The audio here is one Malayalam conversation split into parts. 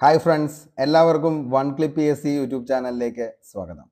ഹായ് ഫ്രണ്ട്സ് എല്ലാവർക്കും one clip P S C YouTube ചാനലിലേക്ക് സ്വാഗതം.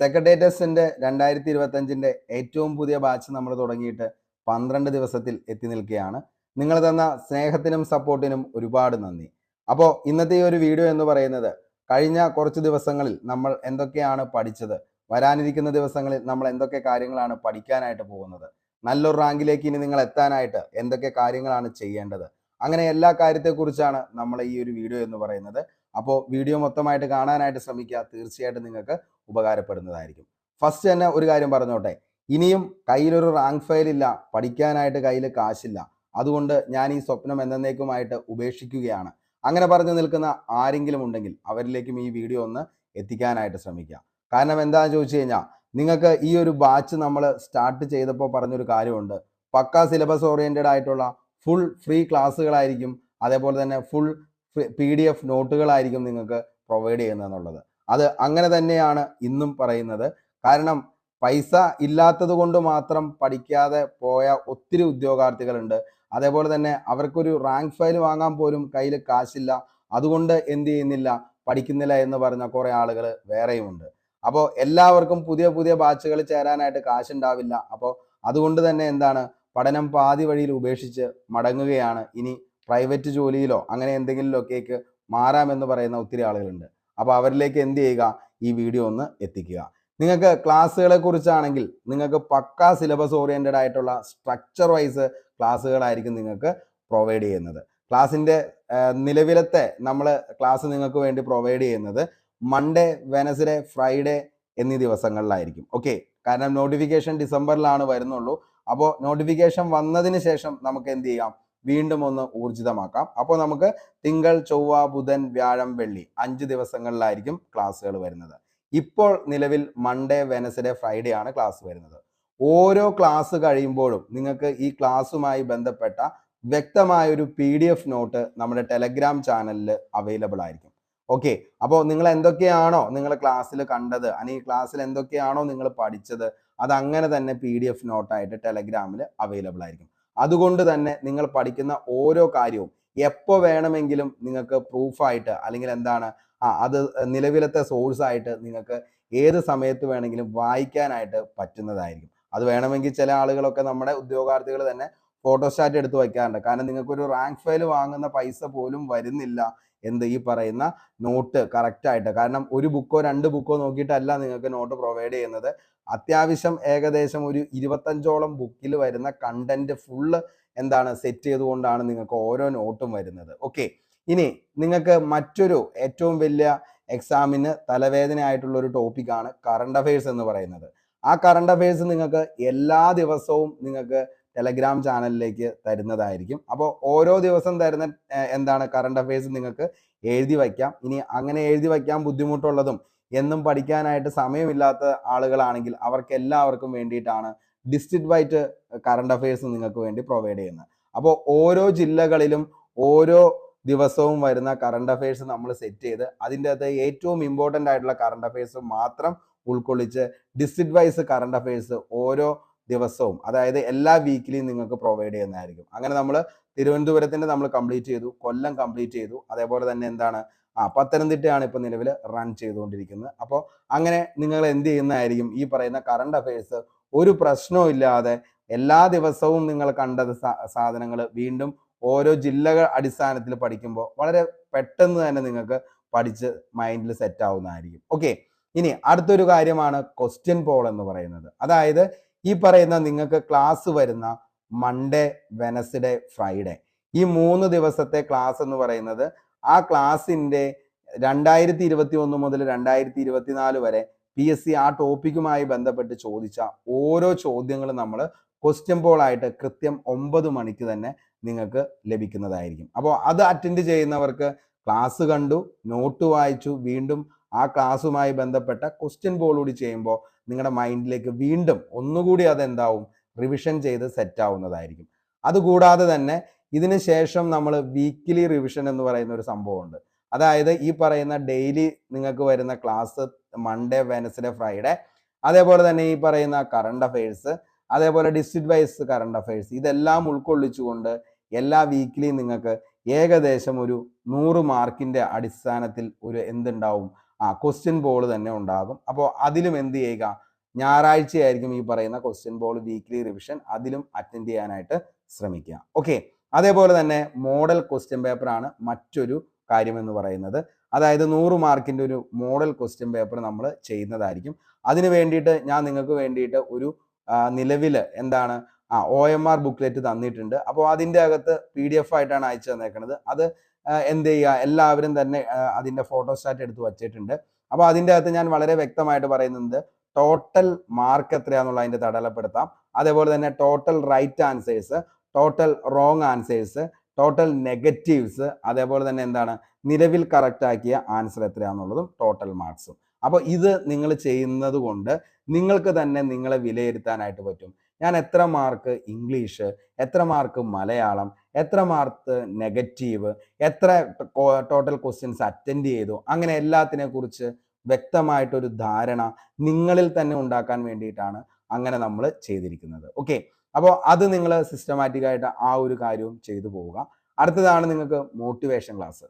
സെക്രട്ടേറിയറ്റിന്റെ രണ്ടായിരത്തി ഇരുപത്തഞ്ചിന്റെ ഏറ്റവും പുതിയ ബാച്ച് നമ്മൾ തുടങ്ങിയിട്ട് പന്ത്രണ്ട് ദിവസത്തിൽ എത്തി നിൽക്കുകയാണ്. നിങ്ങൾ തന്ന സ്നേഹത്തിനും സപ്പോർട്ടിനും ഒരുപാട് നന്ദി. അപ്പോൾ ഇന്നത്തെ ഈ ഒരു വീഡിയോ എന്ന് പറയുന്നത് കഴിഞ്ഞ കുറച്ച് ദിവസങ്ങളിൽ നമ്മൾ എന്തൊക്കെയാണ് പഠിച്ചത് വരാനിരിക്കുന്ന ദിവസങ്ങളിൽ നമ്മൾ എന്തൊക്കെ കാര്യങ്ങളാണ് പഠിക്കാനായിട്ട് പോകുന്നത് നല്ലൊരു റാങ്കിലേക്ക് ഇനി നിങ്ങൾ എത്താനായിട്ട് എന്തൊക്കെ കാര്യങ്ങളാണ് ചെയ്യേണ്ടത് അങ്ങനെ എല്ലാ കാര്യത്തെക്കുറിച്ചാണ് നമ്മൾ ഈ ഒരു വീഡിയോ എന്ന് പറയുന്നത്. അപ്പോൾ വീഡിയോ മൊത്തമായിട്ട് കാണാനായിട്ട് ശ്രമിക്കുക. തീർച്ചയായിട്ടും നിങ്ങൾക്ക് ഉപകാരപ്പെടുന്നതായിരിക്കും. ഫസ്റ്റ് തന്നെ ഒരു കാര്യം പറഞ്ഞോട്ടെ. ഇനിയും കയ്യിലൊരു റാങ്ക് ഫയൽ ഇല്ല. പഠിക്കാനായിട്ട് കയ്യിൽ കാശില്ല. അതുകൊണ്ട് ഞാൻ ഈ സ്വപ്നം എന്നേക്കുമായിട്ട് ഉപേക്ഷിക്കുകയാണ്. അങ്ങനെ പറഞ്ഞു നിൽക്കുന്ന ആരെങ്കിലും ഉണ്ടെങ്കിൽ അവരിലേക്കും ഈ വീഡിയോ ഒന്ന് എത്തിക്കാനായിട്ട് ശ്രമിക്കുക. കാരണം എന്താണെന്ന് ചോദിച്ചു കഴിഞ്ഞാൽ നിങ്ങൾക്ക് ഈ ഒരു ബാച്ച് നമ്മൾ സ്റ്റാർട്ട് ചെയ്തപ്പോൾ പറഞ്ഞൊരു കാര്യമുണ്ട്. പക്ക സിലബസ് ഓറിയന്റഡ് ആയിട്ടുള്ള ഫുൾ ഫ്രീ ക്ലാസ്സുകളായിരിക്കും. അതേപോലെ തന്നെ ഫുൾ പി ഡി എഫ് നോട്ടുകളായിരിക്കും നിങ്ങൾക്ക് പ്രൊവൈഡ് ചെയ്യുന്നതെന്നുള്ളത്. അത് അങ്ങനെ തന്നെയാണ് ഇന്നും പറയുന്നത്. കാരണം പൈസ ഇല്ലാത്തത് കൊണ്ട് മാത്രം പഠിക്കാതെ പോയ ഒത്തിരി ഉദ്യോഗാർത്ഥികളുണ്ട്. അതേപോലെ തന്നെ അവർക്കൊരു റാങ്ക് ഫയൽ വാങ്ങാൻ പോലും കയ്യിൽ കാശില്ല. അതുകൊണ്ട് എന്ത് ചെയ്യുന്നില്ല? പഠിക്കുന്നില്ല എന്ന് പറഞ്ഞ കുറേ ആളുകൾ വേറെയുമുണ്ട്. അപ്പോൾ എല്ലാവർക്കും പുതിയ പുതിയ ബാച്ചുകൾ ചേരാനായിട്ട് കാശുണ്ടാവില്ല. അപ്പോൾ അതുകൊണ്ട് തന്നെ എന്താണ്? പഠനം പാതി വഴിയിൽ ഉപേക്ഷിച്ച് മടങ്ങുകയാണ്. ഇനി പ്രൈവറ്റ് ജോലിയിലോ അങ്ങനെ എന്തെങ്കിലുമൊക്കേക്ക് മാറാമെന്ന് പറയുന്ന ഒത്തിരി ആളുകളുണ്ട്. അപ്പോൾ അവരിലേക്ക് എന്ത് ചെയ്യുക? ഈ വീഡിയോ ഒന്ന് എത്തിക്കുക. നിങ്ങൾക്ക് ക്ലാസ്സുകളെ കുറിച്ചാണെങ്കിൽ നിങ്ങൾക്ക് പക്കാ സിലബസ് ഓറിയന്റഡ് ആയിട്ടുള്ള സ്ട്രക്ചർ വൈസ് ക്ലാസ്സുകളായിരിക്കും നിങ്ങൾക്ക് പ്രൊവൈഡ് ചെയ്യുന്നത്. ക്ലാസ്സിന്റെ നിലവിലത്തെ നമ്മൾ ക്ലാസ് നിങ്ങൾക്ക് വേണ്ടി പ്രൊവൈഡ് ചെയ്യുന്നത് മൺഡേ വെനസ്ഡേ ഫ്രൈഡേ എന്നീ ദിവസങ്ങളിലായിരിക്കും. ഓക്കെ കാരണം നോട്ടിഫിക്കേഷൻ ഡിസംബറിലാണ് വരുന്നുള്ളൂ. അപ്പോൾ നോട്ടിഫിക്കേഷൻ വന്നതിന് ശേഷം നമുക്ക് എന്ത് ചെയ്യാം? വീണ്ടും ഒന്ന് ഊർജിതമാക്കാം. അപ്പോൾ നമുക്ക് തിങ്കൾ ചൊവ്വ ബുധൻ വ്യാഴം വെള്ളി അഞ്ച് ദിവസങ്ങളിലായിരിക്കും ക്ലാസ്സുകൾ വരുന്നത്. ഇപ്പോൾ നിലവിൽ മൺഡേ വെനസ്ഡേ ഫ്രൈഡേ ആണ് ക്ലാസ് വരുന്നത്. ഓരോ ക്ലാസ് കഴിയുമ്പോഴും നിങ്ങൾക്ക് ഈ ക്ലാസ്സുമായി ബന്ധപ്പെട്ട വ്യക്തമായ ഒരു പി ഡി എഫ് നോട്ട് നമ്മുടെ ടെലഗ്രാം ചാനലിൽ അവൈലബിൾ ആയിരിക്കും. ഓക്കെ അപ്പോൾ നിങ്ങൾ എന്തൊക്കെയാണോ നിങ്ങൾ ക്ലാസ്സിൽ കണ്ടത്? അല്ലെങ്കിൽ ക്ലാസ്സിൽ എന്തൊക്കെയാണോ നിങ്ങൾ പഠിച്ചത്? അത് അങ്ങനെ തന്നെ പി ഡി എഫ് നോട്ടായിട്ട് ടെലഗ്രാമിൽ അവൈലബിൾ ആയിരിക്കും. അതുകൊണ്ട് തന്നെ നിങ്ങൾ പഠിക്കുന്ന ഓരോ കാര്യവും എപ്പോൾ വേണമെങ്കിലും നിങ്ങൾക്ക് പ്രൂഫായിട്ട് അല്ലെങ്കിൽ എന്താണ് ആ അത് നിലവിലത്തെ സോഴ്സ് ആയിട്ട് നിങ്ങൾക്ക് ഏത് സമയത്ത് വേണമെങ്കിലും വായിക്കാനായിട്ട് പറ്റുന്നതായിരിക്കും. അത് വേണമെങ്കിൽ ചില ആളുകളൊക്കെ നമ്മുടെ ഉദ്യോഗാർത്ഥികൾ തന്നെ ഫോട്ടോസ്റ്റാറ്റ് എടുത്ത് വയ്ക്കാറുണ്ട് കാരണം നിങ്ങൾക്കൊരു റാങ്ക് ഫയൽ വാങ്ങുന്ന പൈസ പോലും വരുന്നില്ല എന്ത് ഈ പറയുന്ന നോട്ട് കറക്റ്റായിട്ട് കാരണം ഒരു ബുക്കോ രണ്ട് ബുക്കോ നോക്കിയിട്ടല്ല നിങ്ങൾക്ക് നോട്ട് പ്രൊവൈഡ് ചെയ്യുന്നത്. അത്യാവശ്യം ഏകദേശം ഒരു ഇരുപത്തഞ്ചോളം ബുക്കിൽ വരുന്ന കണ്ടന്റ് ഫുള്ള് എന്താണ് സെറ്റ് ചെയ്തുകൊണ്ടാണ് നിങ്ങൾക്ക് ഓരോ നോട്ടും വരുന്നത്. ഓക്കെ ഇനി നിങ്ങൾക്ക് മറ്റൊരു ഏറ്റവും വലിയ എക്സാമിന് തലവേദന ആയിട്ടുള്ള ഒരു ടോപ്പിക്കാണ് കറണ്ട് അഫയേഴ്സ് എന്ന് പറയുന്നത്. ആ കറണ്ട് അഫയേഴ്സ് നിങ്ങൾക്ക് എല്ലാ ദിവസവും നിങ്ങൾക്ക് ടെലഗ്രാം ചാനലിലേക്ക് തരുന്നതായിരിക്കും. അപ്പോൾ ഓരോ ദിവസം തരുന്ന എന്താണ് കറണ്ട് അഫയേഴ്സ് നിങ്ങൾക്ക് എഴുതി വയ്ക്കാം. ഇനി അങ്ങനെ എഴുതി വയ്ക്കാൻ ബുദ്ധിമുട്ടുള്ളതും എന്നും പഠിക്കാനായിട്ട് സമയമില്ലാത്ത ആളുകളാണെങ്കിൽ അവർക്ക് എല്ലാവർക്കും വേണ്ടിയിട്ടാണ് ഡിസ്ട്രിക്ട് വൈറ്റ് കറണ്ട് അഫയേഴ്സ് നിങ്ങൾക്ക് വേണ്ടി പ്രൊവൈഡ് ചെയ്യുന്നത്. അപ്പോൾ ഓരോ ജില്ലകളിലും ഓരോ ദിവസവും വരുന്ന കറണ്ട് അഫയേഴ്സ് നമ്മൾ സെറ്റ് ചെയ്ത് അതിന്റെ അകത്ത് ഏറ്റവും ഇമ്പോർട്ടന്റ് ആയിട്ടുള്ള കറണ്ട് അഫയേഴ്സ് മാത്രം ഉൾക്കൊള്ളിച്ച് ഡിസ്ട്രിക്ട് വൈസ് കറണ്ട് അഫയേഴ്സ് ഓരോ ദിവസവും. അതായത് എല്ലാ വീക്കിലും നിങ്ങൾക്ക് പ്രൊവൈഡ് ചെയ്യുന്നതായിരിക്കും. അങ്ങനെ നമ്മൾ തിരുവനന്തപുരത്തിന്റെ നമ്മൾ കംപ്ലീറ്റ് ചെയ്തു കൊല്ലം കംപ്ലീറ്റ് ചെയ്തു. അതേപോലെ തന്നെ എന്താണ്? ആ പത്തനംതിട്ടയാണ് ഇപ്പോൾ നിലവിൽ റൺ ചെയ്തുകൊണ്ടിരിക്കുന്നത്. അപ്പോൾ അങ്ങനെ നിങ്ങൾ എന്ത് ചെയ്യുന്നതായിരിക്കും? ഈ പറയുന്ന കറണ്ട് അഫയേഴ്സ് ഒരു പ്രശ്നവും ഇല്ലാതെ എല്ലാ ദിവസവും നിങ്ങൾ കണ്ടത് സാധനങ്ങൾ വീണ്ടും ഓരോ ജില്ലകൾ അടിസ്ഥാനത്തിൽ പഠിക്കുമ്പോൾ വളരെ പെട്ടെന്ന് തന്നെ നിങ്ങൾക്ക് പഠിച്ച് മൈൻഡിൽ സെറ്റ് ആവുന്നതായിരിക്കും. ഓക്കെ ഇനി അടുത്തൊരു കാര്യമാണ് ക്വസ്റ്റ്യൻ പോൾ എന്ന് പറയുന്നത്. അതായത് ഈ പറയുന്ന നിങ്ങൾക്ക് ക്ലാസ് വരുന്ന മൺഡേ വെനസ്ഡേ ഫ്രൈഡേ ഈ മൂന്ന് ദിവസത്തെ ക്ലാസ് എന്ന് പറയുന്നത് ആ ക്ലാസ്സിന്റെ രണ്ടായിരത്തി ഇരുപത്തി ഒന്ന് മുതൽ രണ്ടായിരത്തി ഇരുപത്തിനാല് വരെ പി എസ് സി ആ ടോപ്പിക്കുമായി ബന്ധപ്പെട്ട് ചോദിച്ച ഓരോ ചോദ്യങ്ങളും നമ്മൾ ക്വസ്റ്റ്യൻ പോൾ ആയിട്ട് കൃത്യം ഒമ്പത് മണിക്ക് തന്നെ നിങ്ങൾക്ക് ലഭിക്കുന്നതായിരിക്കും. അപ്പോൾ അത് അറ്റൻഡ് ചെയ്യുന്നവർക്ക് ക്ലാസ് കണ്ടു നോട്ട് വായിച്ചു വീണ്ടും ആ ക്ലാസ്സുമായി ബന്ധപ്പെട്ട ക്വസ്റ്റ്യൻ പോൾ കൂടി ചെയ്യുമ്പോൾ നിങ്ങളുടെ മൈൻഡിലേക്ക് വീണ്ടും ഒന്നുകൂടി അതെന്താവും? റിവിഷൻ ചെയ്ത് സെറ്റ് ആവുന്നതായിരിക്കും. അതുകൂടാതെ തന്നെ ഇതിന് ശേഷം നമ്മൾ വീക്കിലി റിവിഷൻ എന്ന് പറയുന്ന ഒരു സംഭവമുണ്ട്. അതായത് ഈ പറയുന്ന ഡെയിലി നിങ്ങൾക്ക് വരുന്ന ക്ലാസ് മൺഡേ വെനസ്ഡേ ഫ്രൈഡേ അതേപോലെ തന്നെ ഈ പറയുന്ന കറണ്ട് അഫയേഴ്സ് അതേപോലെ ഡിസ്ട്രിക്ട് വൈസ് കറണ്ട് അഫയേഴ്സ് ഇതെല്ലാം ഉൾക്കൊള്ളിച്ചുകൊണ്ട് എല്ലാ വീക്കിലിയും നിങ്ങൾക്ക് ഏകദേശം ഒരു നൂറ് മാർക്കിന്റെ അടിസ്ഥാനത്തിൽ ഒരു എന്തുണ്ടാവും? ആ ക്വസ്റ്റ്യൻ ബോൾ തന്നെ ഉണ്ടാകും. അപ്പോൾ അതിലും എന്ത് ചെയ്യുക? ഞായറാഴ്ചയായിരിക്കും ഈ പറയുന്ന ക്വസ്റ്റ്യൻ ബോൾ വീക്ക്ലി റിവിഷൻ അതിലും അറ്റൻഡ് ചെയ്യാനായിട്ട് ശ്രമിക്കുക. ഓക്കെ അതേപോലെ തന്നെ മോഡൽ ക്വസ്റ്റ്യൻ പേപ്പറാണ് മറ്റൊരു കാര്യം എന്ന് പറയുന്നത്. അതായത് നൂറ് മാർക്കിന്റെ ഒരു മോഡൽ ക്വസ്റ്റ്യൻ പേപ്പർ നമ്മൾ ചെയ്യുന്നതായിരിക്കും. അതിന് വേണ്ടിയിട്ട് ഞാൻ നിങ്ങൾക്ക് വേണ്ടിയിട്ട് ഒരു നിലവിൽ എന്താണ്? ആ ഒ എം ആർ ബുക്ക്ലെറ്റ് തന്നിട്ടുണ്ട്. അപ്പോൾ അതിന്റെ അകത്ത് പി ഡി എഫ് ആയിട്ടാണ് അയച്ചു തന്നേക്കുന്നത് അത് എന്ത് ചെയ്യുക? എല്ലാവരും തന്നെ അതിന്റെ ഫോട്ടോസ്റ്റാറ്റ് എടുത്ത് വച്ചിട്ടുണ്ട്. അപ്പോൾ അതിന്റെ അകത്ത് ഞാൻ വളരെ വ്യക്തമായിട്ട് പറയുന്നത് ടോട്ടൽ മാർക്ക് എത്രയാണെന്നുള്ള അതിന്റെ തടലപ്പെടുത്താം. അതേപോലെ തന്നെ total right answers total wrong answers total negatives അതേപോലെ തന്നെ എന്താണ്? നിലവിൽ കറക്റ്റ് ആക്കിയ ആൻസർ എത്രയാണെന്നുള്ളതും ടോട്ടൽ മാർക്സും. അപ്പോൾ ഇത് നിങ്ങൾ ചെയ്യുന്നത് കൊണ്ട് നിങ്ങൾക്ക് തന്നെ നിങ്ങളെ വിലയിരുത്താനായിട്ട് പറ്റും. ഞാൻ എത്ര മാർക്ക് ഇംഗ്ലീഷ് എത്ര മാർക്ക് മലയാളം എത്ര മാർക്ക് നെഗറ്റീവ് എത്ര ടോട്ടൽ ക്വസ്റ്റ്യൻസ് അറ്റൻഡ് ചെയ്തു അങ്ങനെ എല്ലാത്തിനെ കുറിച്ച് വ്യക്തമായിട്ടൊരു ധാരണ നിങ്ങളിൽ തന്നെ ഉണ്ടാക്കാൻ വേണ്ടിയിട്ടാണ് അങ്ങനെ നമ്മൾ ചെയ്തിരിക്കുന്നത്. ഓക്കെ അപ്പോൾ അത് നിങ്ങൾ സിസ്റ്റമാറ്റിക്കായിട്ട് ആ ഒരു കാര്യവും ചെയ്തു പോവുക. അടുത്തതാണ് നിങ്ങൾക്ക് മോട്ടിവേഷൻ ക്ലാസ്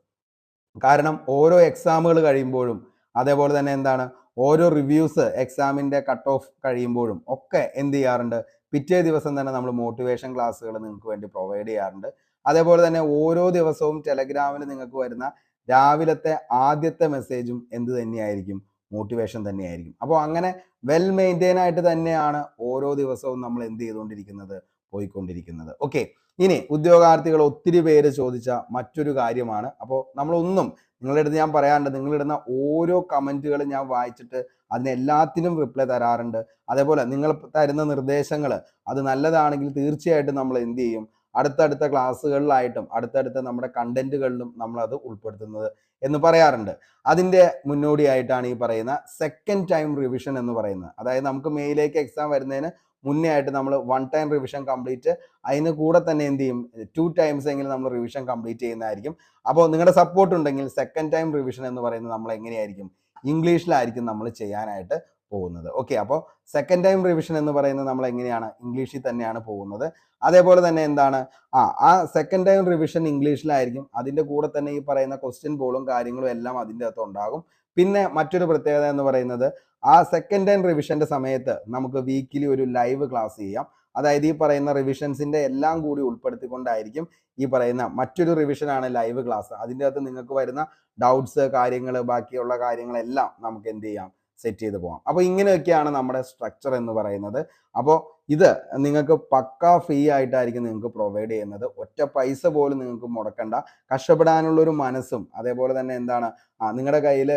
കാരണം ഓരോ എക്സാമുകൾ കഴിയുമ്പോഴും അതേപോലെ തന്നെ എന്താണ്? ഓരോ റിവ്യൂസ് എക്സാമിന്റെ കട്ട് ഓഫ് കഴിയുമ്പോഴും ഒക്കെ എന്ത് ചെയ്യാറുണ്ട്? പിറ്റേ ദിവസം തന്നെ നമ്മൾ മോട്ടിവേഷൻ ക്ലാസ്സുകൾ നിങ്ങൾക്ക് വേണ്ടി പ്രൊവൈഡ് ചെയ്യാറുണ്ട്. അതേപോലെ തന്നെ ഓരോ ദിവസവും ടെലഗ്രാമിൽ നിങ്ങൾക്ക് വരുന്ന രാവിലത്തെ ആദ്യത്തെ മെസ്സേജും എന്ത് തന്നെയായിരിക്കും? മോട്ടിവേഷൻ തന്നെയായിരിക്കും. അപ്പോൾ അങ്ങനെ വെൽ മെയിന്റെയിൻ ആയിട്ട് തന്നെയാണ് ഓരോ ദിവസവും നമ്മൾ എന്ത് ചെയ്തുകൊണ്ടിരിക്കുന്നത്? പോയിക്കൊണ്ടിരിക്കുന്നത്. ഓക്കെ ഇനി ഉദ്യോഗാർത്ഥികൾ ഒത്തിരി പേര് ചോദിച്ച മറ്റൊരു കാര്യമാണ്. അപ്പോൾ നമ്മളൊന്നും നിങ്ങളുടെ ഞാൻ പറയാറുണ്ട് നിങ്ങളിടുന്ന ഓരോ കമന്റുകളും ഞാൻ വായിച്ചിട്ട് അതിനെല്ലാത്തിനും റിപ്ലൈ തരാറുണ്ട്. അതേപോലെ നിങ്ങൾ തരുന്ന നിർദ്ദേശങ്ങൾ അത് നല്ലതാണെങ്കിൽ തീർച്ചയായിട്ടും നമ്മൾ എന്ത് ചെയ്യും? അടുത്തടുത്ത ക്ലാസ്സുകളിലായിട്ടും അടുത്തടുത്ത നമ്മുടെ കണ്ടന്റുകളിലും നമ്മൾ അത് ഉൾപ്പെടുത്തുന്നത് എന്ന് പറയാറുണ്ട്. അതിന്റെ മുന്നോടിയായിട്ടാണ് ഈ പറയുന്ന സെക്കൻഡ് ടൈം റിവിഷൻ എന്ന് പറയുന്നത്. അതായത് നമുക്ക് മെയിലേക്ക് എക്സാം വരുന്നതിന് മുന്നേ ആയിട്ട് നമ്മൾ വൺ ടൈം റിവിഷൻ കംപ്ലീറ്റ് അതിന് കൂടെ തന്നെ എന്ത് ചെയ്യും? ടു ടൈംസ് എങ്കിലും നമ്മൾ റിവിഷൻ കംപ്ലീറ്റ് ചെയ്യുന്നതായിരിക്കും. അപ്പോൾ നിങ്ങളുടെ സപ്പോർട്ട് ഉണ്ടെങ്കിൽ സെക്കൻഡ് ടൈം റിവിഷൻ എന്ന് പറയുന്നത് നമ്മൾ എങ്ങനെയായിരിക്കും? ഇംഗ്ലീഷിലായിരിക്കും നമ്മൾ ചെയ്യാനായിട്ട് പോകുന്നത്. ഓക്കെ അപ്പോൾ സെക്കൻഡ് ടൈം റിവിഷൻ എന്ന് പറയുന്നത് നമ്മൾ എങ്ങനെയാണ്? ഇംഗ്ലീഷിൽ തന്നെയാണ് പോകുന്നത്. അതേപോലെ തന്നെ എന്താണ്? ആ ആ സെക്കൻഡ് ടൈം റിവിഷൻ ഇംഗ്ലീഷിലായിരിക്കും. അതിന്റെ കൂടെ തന്നെ ഈ പറയുന്ന ക്വസ്റ്റ്യൻ ബോളും കാര്യങ്ങളും എല്ലാം അതിന്റെ അകത്ത് ഉണ്ടാകും. പിന്നെ മറ്റൊരു പ്രത്യേകത എന്ന് പറയുന്നത് ആ സെക്കൻഡ് ടൈം റിവിഷന്റെ സമയത്ത് നമുക്ക് വീക്കിലി ഒരു ലൈവ് ക്ലാസ് ചെയ്യാം. അതായത് ഈ പറയുന്ന റിവിഷൻസിന്റെ എല്ലാം കൂടി ഉൾപ്പെടുത്തിക്കൊണ്ടായിരിക്കും ഈ പറയുന്ന മറ്റൊരു റിവിഷനാണ് ലൈവ് ക്ലാസ് അതിന്റെ അകത്ത് നിങ്ങൾക്ക് വരുന്ന ഡൗട്ട്സ് കാര്യങ്ങൾ ബാക്കിയുള്ള കാര്യങ്ങളെല്ലാം നമുക്ക് എന്ത് ചെയ്യാം? സെറ്റ് ചെയ്ത് പോകാം അപ്പോൾ ഇങ്ങനെയൊക്കെയാണ് നമ്മുടെ സ്ട്രക്ചർ എന്ന് പറയുന്നത്. അപ്പോൾ ഇത് നിങ്ങൾക്ക് പക്ക ഫ്രീ ആയിട്ടായിരിക്കും നിങ്ങൾക്ക് പ്രൊവൈഡ് ചെയ്യുന്നത്. ഒറ്റ പൈസ പോലും നിങ്ങൾക്ക് മുടക്കണ്ട. കഷ്ടപ്പെടാനുള്ള ഒരു മനസ്സും അതേപോലെ തന്നെ എന്താണ്? നിങ്ങളുടെ കയ്യിൽ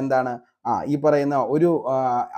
എന്താണ്? ആ ഈ പറയുന്ന ഒരു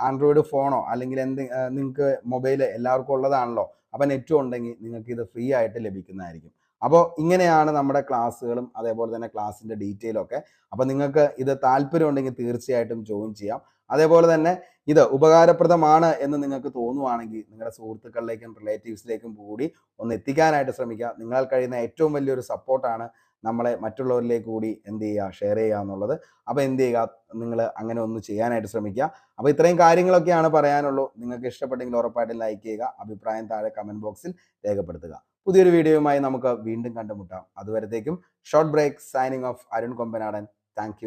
ആൻഡ്രോയിഡ് ഫോണോ അല്ലെങ്കിൽ എന്ത് നിങ്ങൾക്ക് മൊബൈൽ എല്ലാവർക്കും ഉള്ളതാണല്ലോ. അപ്പം നെറ്റും ഉണ്ടെങ്കിൽ നിങ്ങൾക്ക് ഇത് ഫ്രീ ആയിട്ട് ലഭിക്കുന്നതായിരിക്കും. അപ്പോൾ ഇങ്ങനെയാണ് നമ്മുടെ ക്ലാസ്സുകളും അതേപോലെ തന്നെ ക്ലാസ്സിന്റെ ഡീറ്റെയിലും ഒക്കെ. അപ്പോൾ നിങ്ങൾക്ക് ഇത് താല്പര്യം ഉണ്ടെങ്കിൽ തീർച്ചയായിട്ടും ജോയിൻ ചെയ്യാം. അതേപോലെ തന്നെ ഇത് ഉപകാരപ്രദമാണ് എന്ന് നിങ്ങൾക്ക് തോന്നുവാണെങ്കിൽ നിങ്ങളുടെ സുഹൃത്തുക്കളിലേക്കും റിലേറ്റീവ്സിലേക്കും കൂടി ഒന്ന് എത്തിക്കാനായിട്ട് ശ്രമിക്കുക. നിങ്ങളാൽ കഴിയുന്ന ഏറ്റവും വലിയൊരു സപ്പോർട്ടാണ് നമ്മളെ മറ്റുള്ളവരിലേക്ക് കൂടി എന്ത് ചെയ്യുക ഷെയർ ചെയ്യുക എന്നുള്ളത്. അപ്പോൾ എന്ത് ചെയ്യുക നിങ്ങൾ അങ്ങനെ ഒന്ന് ചെയ്യാനായിട്ട് ശ്രമിക്കുക. അപ്പോൾ ഇത്രയും കാര്യങ്ങളൊക്കെയാണ് പറയാനുള്ളൂ. നിങ്ങൾക്ക് ഇഷ്ടപ്പെട്ടെങ്കിൽ ഉറപ്പായിട്ടും ലൈക്ക് ചെയ്യുക അഭിപ്രായം താഴെ കമന്റ് ബോക്സിൽ രേഖപ്പെടുത്തുക. പുതിയൊരു വീഡിയോയുമായി നമുക്ക് വീണ്ടും കണ്ടുമുട്ടാം. അതുവരത്തേക്കും short break signing off Arun Kombanadan. Thank